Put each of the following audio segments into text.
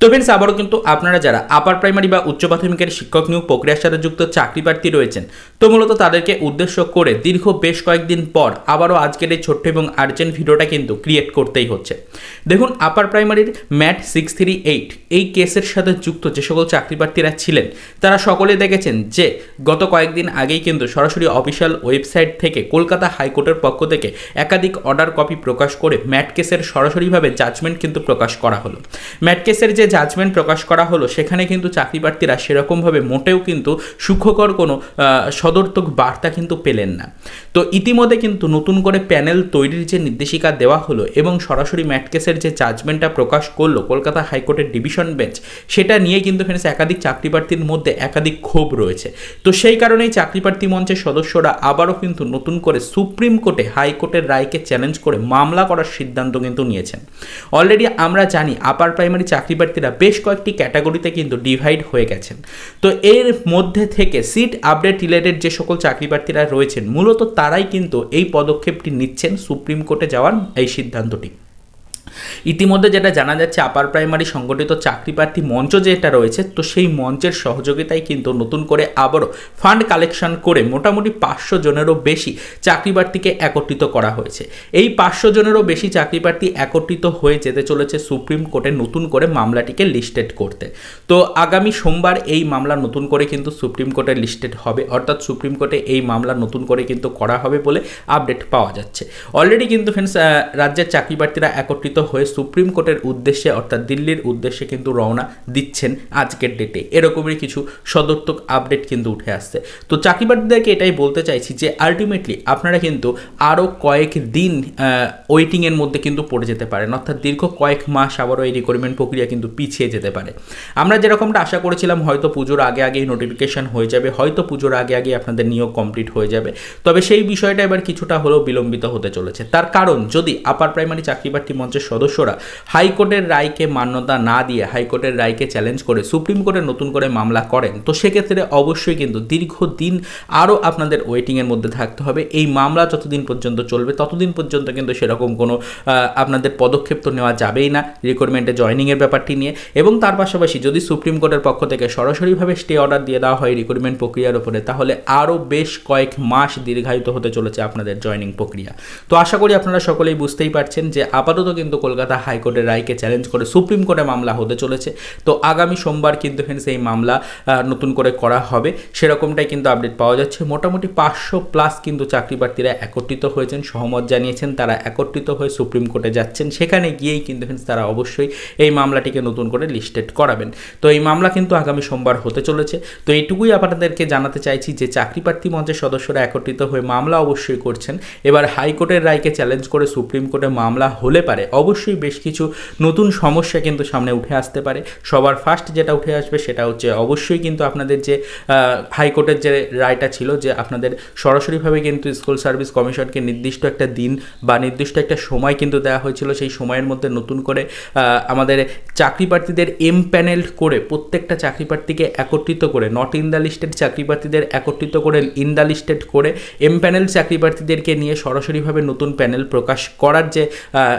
তো ফ্রেন্ডস আবারও কিন্তু আপনারা যারা আপার প্রাইমারি বা উচ্চ প্রাথমিকের শিক্ষক নিয়োগ প্রক্রিয়ার সাথে যুক্ত চাকরি প্রার্থী রয়েছেন, তো মূলত তাদেরকে উদ্দেশ্য করে দীর্ঘ বেশ কয়েকদিন পর আবারও আজকের এই ছোট্ট এবং আর্জেন্ট ভিডিওটা কিন্তু ক্রিয়েট করতেই হচ্ছে। দেখুন আপার প্রাইমারির ম্যাট সিক্স থ্রি এইট এই কেসের সাথে যুক্ত যে সকল চাকরি প্রার্থীরা ছিলেন, তারা সকলে দেখেছেন যে গত কয়েকদিন আগেই কিন্তু সরাসরি অফিসিয়াল ওয়েবসাইট থেকে কলকাতা হাইকোর্টের পক্ষ থেকে একাধিক অর্ডার কপি প্রকাশ করে ম্যাট কেসের সরাসরিভাবে জাজমেন্ট কিন্তু প্রকাশ করা হলো। ম্যাট কেসের যে জাজমেন্ট প্রকাশ করা হলো, সেখানে কিন্তু চাকরি প্রার্থীরা সেরকমভাবে মোটেও কিন্তু সুখকর কোনো সদর্থক বার্তা কিন্তু পেলেন না। তো ইতিমধ্যে কিন্তু নতুন করে প্যানেল তৈরির যে নির্দেশিকা দেওয়া হলো এবং সরাসরি ম্যাট কেসের যে জাজমেন্টটা প্রকাশ করল কলকাতা হাইকোর্টের ডিভিশন বেঞ্চ, সেটা নিয়ে কিন্তু ফ্রেন্ডস একাধিক চাকরি প্রার্থীর মধ্যে একাধিক ক্ষোভ রয়েছে। তো সেই কারণেই চাকরি প্রার্থী মঞ্চের সদস্যরা আবারও কিন্তু নতুন করে সুপ্রিম কোর্টে, হাইকোর্টের রায়কে চ্যালেঞ্জ করে মামলা করার সিদ্ধান্ত কিন্তু নিয়েছেন। অলরেডি আমরা জানি আপার প্রাইমারি চাকরি প্রার্থীরা বেশ কয়েকটি ক্যাটাগরিতে কিন্তু ডিভাইড হয়ে গেছেন। তো এর মধ্যে থেকে সিট আপডেট রিলেটেড যে সকল চাকরি প্রার্থীরা রয়েছেন, মূলত তারাই কিন্তু এই পদক্ষেপটি নিচ্ছেন সুপ্রিম কোর্টে যাওয়ার এই সিদ্ধান্তটি। ইতিমধ্যে যেটা জানা যাচ্ছে আপার প্রাইমারি সংগঠিত চাকরি প্রার্থী মঞ্চ যেটা রয়েছে, তো সেই মঞ্চের সহযোগিতায় কিন্তু নতুন করে আবারও ফান্ড কালেকশন করে মোটামুটি পাঁচশো জনেরও বেশি চাকরি প্রার্থীকে একত্রিত করা হয়েছে। এই পাঁচশো জনেরও বেশি চাকরি প্রার্থী একত্রিত হয়ে যেতে চলেছে সুপ্রিম কোর্টে নতুন করে মামলাটিকে লিস্টেড করতে। তো আগামী সোমবার এই মামলা নতুন করে কিন্তু সুপ্রিম কোর্টে লিস্টেড হবে, অর্থাৎ সুপ্রিম কোর্টে এই মামলা নতুন করে কিন্তু করা হবে বলে আপডেট পাওয়া যাচ্ছে। অলরেডি কিন্তু ফ্রেন্ডস রাজ্যের চাকরি প্রার্থীরা একত্রিত হয়ে সুপ্রিম কোর্টের উদ্দেশ্যে, অর্থাৎ দিল্লির উদ্দেশ্যে কিন্তু রওনা দিচ্ছেন আজকের ডেটে এরকমই কিছু সদর্থক আপডেট কিন্তু উঠে আসছে। তো চাকরি প্রার্থীদেরকে এটাই বলতে চাইছি যে আলটিমেটলি আপনারা কিন্তু আরও কয়েক দিন ওয়েটিংয়ের মধ্যে কিন্তু পড়ে যেতে পারেন। অর্থাৎ দীর্ঘ কয়েক মাস আবারও এই রিক্রুটমেন্ট প্রক্রিয়া কিন্তু পিছিয়ে যেতে পারে। আমরা যেরকমটা আশা করেছিলাম, হয়তো পুজোর আগে আগেই নোটিফিকেশন হয়ে যাবে, হয়তো পুজোর আগে আগে আপনাদের নিয়োগ কমপ্লিট হয়ে যাবে। তবে সেই বিষয়টা এবার কিছুটা হলেও বিলম্বিত হতে চলেছে। তার কারণ, যদি আপার প্রাইমারি চাকরি মঞ্চের সদস্যরা হাইকোর্টের রায়কে মান্যতা না দিয়ে হাইকোর্টের রায়কে চ্যালেঞ্জ করে সুপ্রিম কোর্টে নতুন করে মামলা করেন। তো সেক্ষেত্রে অবশ্যই কিন্তু দীর্ঘদিন আরও আপনাদের ওয়েটিংয়ের মধ্যে থাকতে হবে। এই মামলা যতদিন পর্যন্ত চলবে, ততদিন পর্যন্ত কিন্তু সেরকম কোনো আপনাদের পদক্ষেপ তো নেওয়া যাবেই না রিক্রুটমেন্টে জয়নিংয়ের ব্যাপারটি নিয়ে। এবং তার পাশাপাশি যদি সুপ্রিম কোর্টের পক্ষ থেকে সরাসরিভাবে স্টে অর্ডার দিয়ে দেওয়া হয় রিক্রুটমেন্ট প্রক্রিয়ার উপরে, তাহলে আরও বেশ কয়েক মাস দীর্ঘায়িত হতে চলেছে আপনাদের জয়নিং প্রক্রিয়া। তো আশা করি আপনারা সকলেই বুঝতেই পারছেন যে আপাতত কিন্তু কলকাতা হাইকোর্টের রায়কে চ্যালেঞ্জ করে সুপ্রিম কোর্টে মামলা হতে চলেছে। তো আগামী সোমবার কিন্তু ফ্রেন্ডস এই মামলা নতুন করে করা হবে। সেরকমটাই কিন্তু আপডেট পাওয়া যাচ্ছে। মোটামুটি পাঁচশো প্লাস কিন্তু চাকরি প্রার্থীরা একত্রিত হয়েছেন, সহমত জানিয়েছেন, তারা একত্রিত হয়ে সুপ্রিম কোর্টে যাচ্ছেন। সেখানে গিয়েই কিন্তু ফ্রেন্ডস তারা অবশ্যই এই মামলাটিকে নতুন করে লিস্টেড করাবেন। তো এই মামলা কিন্তু আগামী সোমবার হতে চলেছে। তো এইটুকুই আপনাদেরকে জানাতে চাইছি যে চাকরি প্রার্থী মঞ্চের সদস্যরা একত্রিত হয়ে মামলা অবশ্যই করছেন। এবার হাইকোর্টের রায়কে চ্যালেঞ্জ করে সুপ্রিম কোর্টে মামলা হলে পারে। অবশ্যই বেশ কিছু নতুন সমস্যা কিন্তু সামনে উঠে আসতে পারে। সবার ফার্স্ট যেটা উঠে আসবে সেটা হচ্ছে অবশ্যই কিন্তু আপনাদের যে হাইকোর্টের যে রায়টা ছিল যে আপনাদের সরাসরিভাবে কিন্তু স্কুল সার্ভিস কমিশনকে নির্দিষ্ট একটা দিন বা নির্দিষ্ট একটা সময় কিন্তু দেওয়া হয়েছিল। সেই সময়ের মধ্যে নতুন করে আমাদের চাকরি প্রার্থীদের এম প্যানেল করে প্রত্যেকটা চাকরি প্রার্থীকে একত্রিত করে নট ইন দ্য লিস্টেড চাকরি প্রার্থীদের একত্রিত করে ইন দ্য লিস্টেড করে এম প্যানেল চাকরি প্রার্থীদেরকে নিয়ে সরাসরিভাবে নতুন প্যানেল প্রকাশ করার যে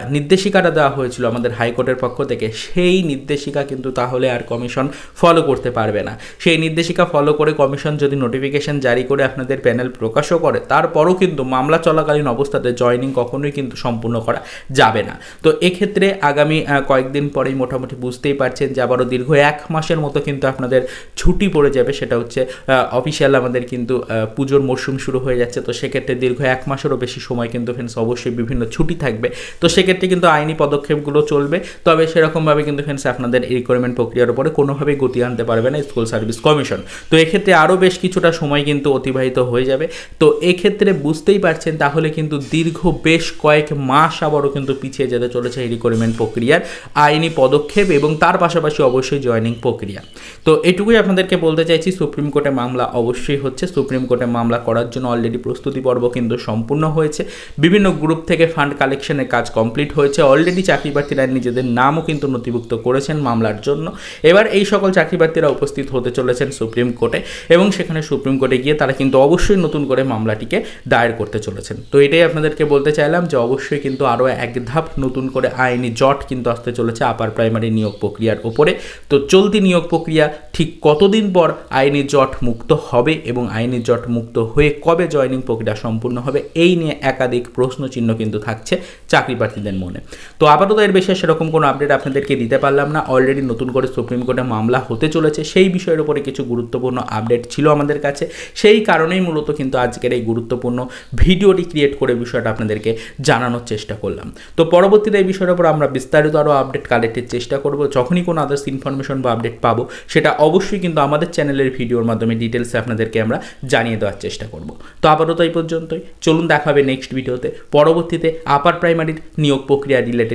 নির্দেশিকাটা দেওয়া হয়েছিল আমাদের হাইকোর্টের পক্ষ থেকে, সেই নির্দেশিকা কিন্তু তাহলে আর কমিশন ফলো করতে পারবে না। সেই নির্দেশিকা ফলো করে কমিশন যদি নোটিফিকেশন জারি করে আপনাদের প্যানেল প্রকাশও করে, তারপরও কিন্তু মামলা চলাকালীন অবস্থাতে জয়নিং কখনোই কিন্তু সম্পূর্ণ করা যাবে না। তো এক্ষেত্রে আগামী কয়েকদিন পরেই মোটামুটি বুঝতেই পারছেন যে আবারও দীর্ঘ এক মাসের মতো কিন্তু আপনাদের ছুটি পড়ে যাবে, সেটা হচ্ছে অফিসিয়াল আমাদের কিন্তু পুজোর মরশুম শুরু হয়ে যাচ্ছে। তো সেক্ষেত্রে দীর্ঘ এক মাসেরও বেশি সময় কিন্তু ফ্রেন্ডস অবশ্যই বিভিন্ন ছুটি থাকবে। তো সেক্ষেত্রে কিন্তু আইনি পদক্ষেপগুলো চলবে। তবে সেরকমভাবে কিন্তু ফ্রেন্ডস আপনাদের এই রিকোয়ারমেন্ট প্রক্রিয়ার উপরে কোনোভাবেই গতি আনতে পারবে না স্কুল সার্ভিস কমিশন তো এক্ষেত্রে আরও বেশ কিছুটা সময় কিন্তু অতিবাহিত হয়ে যাবে। তো এক্ষেত্রে বুঝতেই পারছেন, তাহলে কিন্তু দীর্ঘ বেশ কয়েক মাস আবারও কিন্তু পিছিয়ে যেতে চলেছে এই রিকোয়ারমেন্ট প্রক্রিয়ার আইনি পদক্ষেপ এবং তার পাশাপাশি অবশ্যই জয়নিং প্রক্রিয়া। তো এটুকুই আপনাদেরকে বলতে চাইছি, সুপ্রিম কোর্টে মামলা অবশ্যই হচ্ছে। সুপ্রিম কোর্টে মামলা করার জন্য অলরেডি প্রস্তুতি পর্ব কিন্তু সম্পূর্ণ হয়েছে। বিভিন্ন গ্রুপ থেকে ফান্ড কালেকশনের কাজ কমপ্লিট হয়েছে। অলরেডি অলরেডি চাকরি প্রার্থীরা নিজেদের নামও কিন্তু নথিভুক্ত করেছেন মামলার জন্য। এবার এই সকল চাকরি প্রার্থীরা উপস্থিত হতে চলেছেন সুপ্রিম কোর্টে এবং সেখানে সুপ্রিম কোর্টে গিয়ে তারা কিন্তু অবশ্যই নতুন করে মামলাটিকে দায়ের করতে চলেছেন। তো এটাই আপনাদেরকে বলতে চাইলাম যে অবশ্যই কিন্তু আরও এক ধাপ নতুন করে আইনি জট কিন্তু আসতে চলেছে আপার প্রাইমারি নিয়োগ প্রক্রিয়ার ওপরে তো চলতি নিয়োগ প্রক্রিয়া ঠিক কতদিন পর আইনি জট মুক্ত হবে এবং আইনি জট মুক্ত হয়ে কবে জয়নিং প্রক্রিয়া সম্পূর্ণ হবে, এই নিয়ে একাধিক প্রশ্নচিহ্ন কিন্তু থাকছে চাকরি প্রার্থীদের মনে। তো আপাতত এর বেশি সেরকম কোনো আপডেট আপনাদেরকে দিতে পারলাম না। অলরেডি নতুন করে সুপ্রিম কোর্টে মামলা হতে চলেছে। সেই বিষয়ের উপরে কিছু গুরুত্বপূর্ণ আপডেট ছিল আমাদের কাছে। সেই কারণেই মূলত কিন্তু আজকের এই গুরুত্বপূর্ণ ভিডিওটি ক্রিয়েট করে বিষয়টা আপনাদেরকে জানানোর চেষ্টা করলাম। তো পরবর্তীতে এই বিষয়ের উপর আমরা বিস্তারিত আরও আপডেট কালেক্টের চেষ্টা করব। যখনই কোনো আদার্স ইনফরমেশন বা আপডেট পাবো, সেটা অবশ্যই কিন্তু আমাদের চ্যানেলের ভিডিওর মাধ্যমে ডিটেলসে আপনাদেরকে আমরা জানিয়ে দেওয়ার চেষ্টা করব। তো আপাতত এই পর্যন্তই। চলুন দেখা হবে নেক্সট ভিডিওতে পরবর্তীতে আপার প্রাইমারির নিয়োগ প্রক্রিয়া